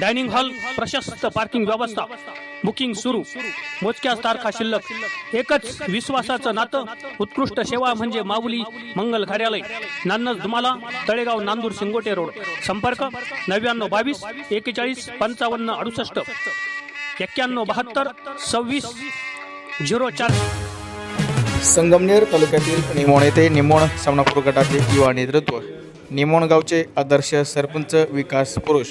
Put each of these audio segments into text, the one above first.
Dining hall प्रशस्त parking व्यवस्था. Booking सुरू. मोजक्याच तारखा शिल्लक. एकच विश्वासाचं नातं. उत्कृष्ट सेवा म्हणजे माऊली मंगल कार्यालय. नान्नज धुमाला तळेगाव नांदूर सिंगोटे रोड. संपर्क नव्याण्णव बावीस एकेचाळीस पंचावन्न अडुसष्ट. एक्क्याण्णव बहात्तर सव्वीस झिरो चार. संगमनेर तालुक्यातील निमोण येथे निमोण सामनापूर गटाचे युवा नेतृत्व. निमोण गावचे आदर्श सरपंच विकास पुरुष.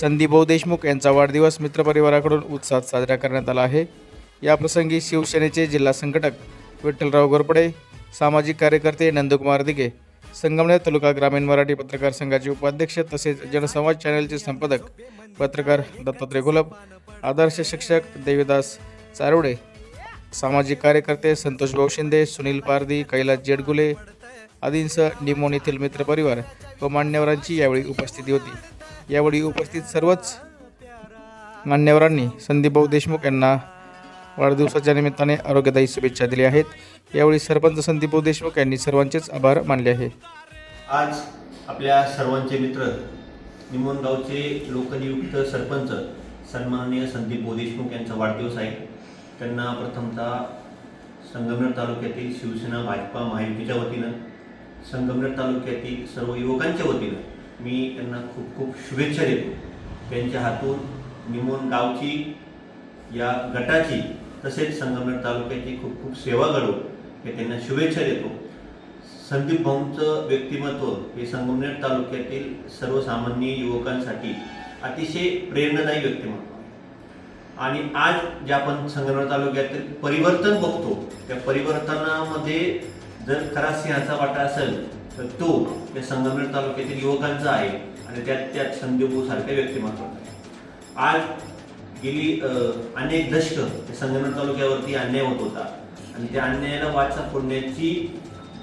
संदीपभाऊ देशमुख यांचा वाढदिवस मित्रपरिवाराकडून उत्साहात साजरा करण्यात आला आहे. या प्रसंगी शिवसेनेचे जिल्हा संघटक विठ्ठलराव गोरपडे सामाजिक कार्यकर्ते नंदकुमार दिघे संगमनेर तालुका ग्रामीण मराठी पत्रकार संघाचे उपाध्यक्ष तसेच जनसंवाद चॅनलचे संपादक पत्रकार दत्तात्रय गुलाब आदर्श शिक्षक देवीदास चारोडे सामाजिक कार्यकर्ते संतोष भाऊ शिंदे सुनील पारदी कैलास जेडगुले आदींसह निमोन येथील मित्रपरिवार व मान्यवरांची यावेळी उपस्थिती होती. यावेळी उपस्थित सर्वच मान्यवरांनी संदीपभाऊ देशमुख यांना वाढदिवसाच्या निमित्ताने आरोग्यदायी शुभेच्छा दिल्या आहेत. यावेळी सरपंच संदीपभाऊ देशमुख यांनी सर्वांचेच आभार मानले आहे आज आपल्या सर्वांचे मित्र निमोनगावचे लोकनियुक्त सरपंच सन्माननीय संदीप देशमुख यांचा वाढदिवस आहे. त्यांना प्रथमतः संगमनेर तालुक्यातील शिवसेना भाजपा महायुतीच्या वतीनं संगमनेर तालुक्यातील सर्व युवकांच्या वतीनं मी त्यांना खूप खूप शुभेच्छा देतो. त्यांच्या हातून निमोन गावची या गटाची तसेच संगमनेर तालुक्याची खूप खूप सेवा घडवू हे त्यांना शुभेच्छा देतो. संदीप भाऊंचं व्यक्तिमत्व हे संगमनेर तालुक्यातील सर्वसामान्य युवकांसाठी अतिशय प्रेरणादायी व्यक्तिमत्व आणि आज जे आपण संगमनेर तालुक्यातील परिवर्तन बघतो त्या परिवर्तनामध्ये जर खरा सिंहाचा वाटा असेल तर तो या संगमनेर तालुक्यातील युवकांचा आहे आणि त्यात त्यात संदीपू सारख्या व्यक्तिमत्वाचा आहे. आज गेली अनेक दशक या संगमनेर तालुक्यावरती अन्याय होत होता. आणि त्या अन्यायाला वाचा फोडण्याची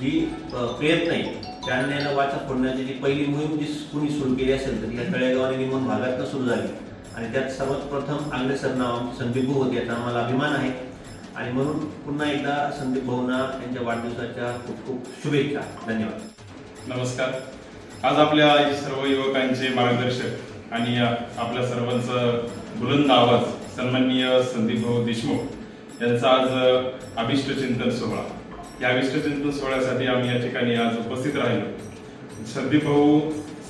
जी प्रयत्न आहे त्या अन्यायाला वाचा फोडण्याची जी पहिली मोहीम जी कुणी सुरू केली असेल तर त्या तळेगाव आणि निमोन भागातनं सुरू झाली. आणि त्यात सर्वात प्रथम अग्रेसर नाव संदीपू होते याचा आम्हाला अभिमान आहे. आणि म्हणून पुन्हा एकदा संदीप भाऊंना त्यांच्या वाढदिवसाच्या खूप खूप शुभेच्छा. धन्यवाद. नमस्कार. आज आपल्या सर्व युवकांचे मार्गदर्शक आणि या आपल्या सर्वांचं बुलंद आवाज सन्माननीय संदीप भाऊ देशमुख यांचा आज अभिष्ट चिंतन सोहळा. या अभिष्ट चिंतन सोहळ्यासाठी आम्ही या ठिकाणी आज उपस्थित राहिलो. संदीप भाऊ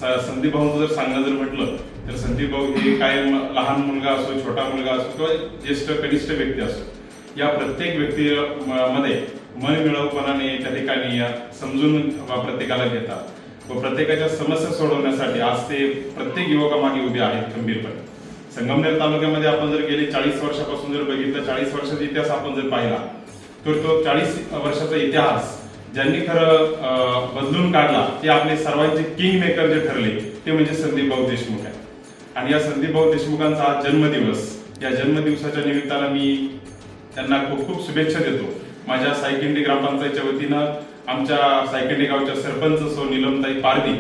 संदीप भाऊंचं जर सांगणं जर म्हटलं तर संदीप भाऊ हे कायम लहान मुलगा असो छोटा मुलगा असो किंवा ज्येष्ठ कनिष्ठ व्यक्ती असो या प्रत्येक व्यक्ती मध्ये मन मिळवपणाने त्या ठिकाणी या समजून प्रत्येकाला घेतात. व प्रत्येकाच्या समस्या सोडवण्यासाठी आज ते प्रत्येक युवकामागे उभे आहेत खंबीरपणे संगमनेर तालुक्यामध्ये आपण जर गेले चाळीस वर्षापासून जर बघितलं चाळीस वर्षाचा इतिहास आपण जर पाहिला तर तो चाळीस वर्षाचा इतिहास ज्यांनी खरं अं, बदलून काढला ते आपले सर्वांचे किंग मेकर जे ठरले ते म्हणजे संदीप भाऊ देशमुख आहे आणि या संदीप भाऊ देशमुखांचा आज जन्मदिवस या जन्मदिवसाच्या निमित्तानं मी त्यांना खूप खूप शुभेच्छा देतो. माझ्या सायकिंडी ग्रामपंचायतच्या वतीनं आमच्या सायकिंडी गावच्या सरपंच सो निलमताई पारदी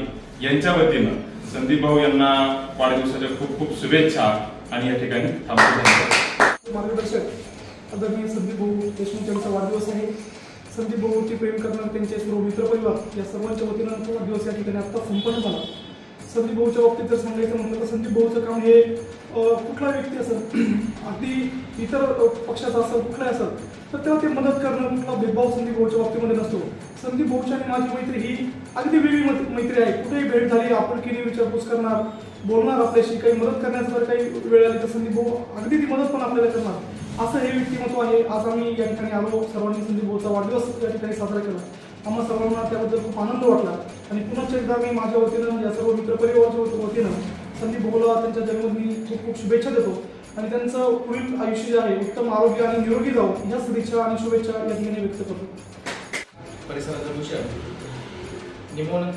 यांच्या वतीनं संदीप भाऊ यांना वाढदिवसाच्या खूप खूप शुभेच्छा आणि या ठिकाणी मार्गदर्शक आदरणीय संदीप भाऊ देशमुख यांचा वाढदिवस आहे. संदीप भाऊची प्रेम करणार त्यांचे सर्व मित्रपरिवार या सर्वांच्या वतीनं तो वाढदिवस या ठिकाणी आता संपन्न झाला. संदीप भाऊच्या बाबतीत जर सांगायचं म्हटलं तर संदीप भाऊचं काम हे कुठला व्यक्ती असेल अगदी इतर पक्षाचा असेल कुठला असेल तर तेव्हा ते मदत करणं कुठला भेदभाव संदीप भाऊच्या बाबतीमध्ये नसतो. संदीप भाऊची आणि माझी मैत्री ही अगदी वेगळी मैत्री आहे. कुठेही भेट झाली आपुलकीने विचारपूस करणार बोलणार आपल्याशी काही मदत करण्याचं जर काही वेळ आली तर संदीप भाऊ अगदी ती मदत पण आपल्याला करणार. असं हे व्यक्तिमत्व आहे. आज आम्ही या ठिकाणी आलो सर्वांनी संदीप भाऊचा वाढदिवस या ठिकाणी साजरा केला. आम्हा सर्वांना त्याबद्दल खूप आनंद वाटला. आणि पुन्हा एकदा मी माझ्या वतीनं या सर्व मित्रपरिवाराच्या वतीनं संदीप भाऊला त्यांच्या जन्मदिनी खूप खूप शुभेच्छा देतो. आणि त्यांचं पुढील आयुष्य जे आहे उत्तम आरोग्य आणि निरोगी जाऊ ह्या सदिच्छा आणि शुभेच्छा या ठिकाणी व्यक्त करतो. परिसराचा विषय निमोन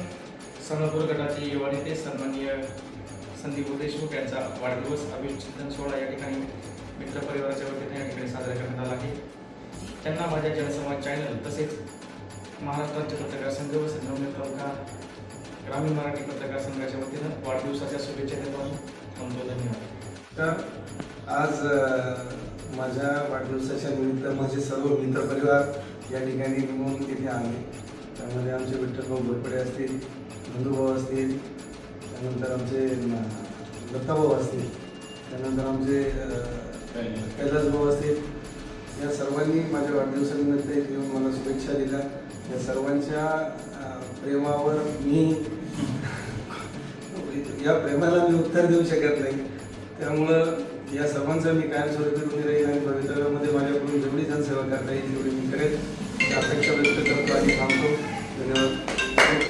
संगपूर गटाचे युवा नेते सन्माननीय संदीप देशमुख यांचा वाढदिवस अभिचिंतन सोहळा या ठिकाणी मित्रपरिवाराच्या वतीने या ठिकाणी साजरा करण्यात आला आहे. त्यांना माझ्या जनसंवाद चॅनल तसेच महाराष्ट्राचे पत्रकार संघ व संगमनेर तालुका ग्रामीण मराठी पत्रकार संघाच्या वतीनं वाढदिवसाच्या शुभेच्छा देतो थांबतो धन्यवाद तर आज माझ्या वाढदिवसाच्या निमित्त माझे सर्व मित्रपरिवार या ठिकाणी म्हणून तिथे आले. त्यामध्ये आमचे विठ्ठलभाऊ घोरपडे असतील नंदूभाऊ असतील त्यानंतर आमचे दत्ताभाऊ असतील त्यानंतर आमचे कैलासभाऊ असतील. या सर्वांनी माझ्या वाढदिवसानिमित्त येऊन मला शुभेच्छा दिल्या. या सर्वांच्या प्रेमावर मी या प्रेमाला मी उत्तर देऊ शकत नाही. त्यामुळं या सर्वांचं मी कायमस्वरूपी ऋणी राहील आणि भवितव्यामध्ये माझ्याकडून जेवढी जनसेवा करता येईल तेवढी मी करेल अपेक्षा व्यक्त करतो आणि थांबतो. धन्यवाद.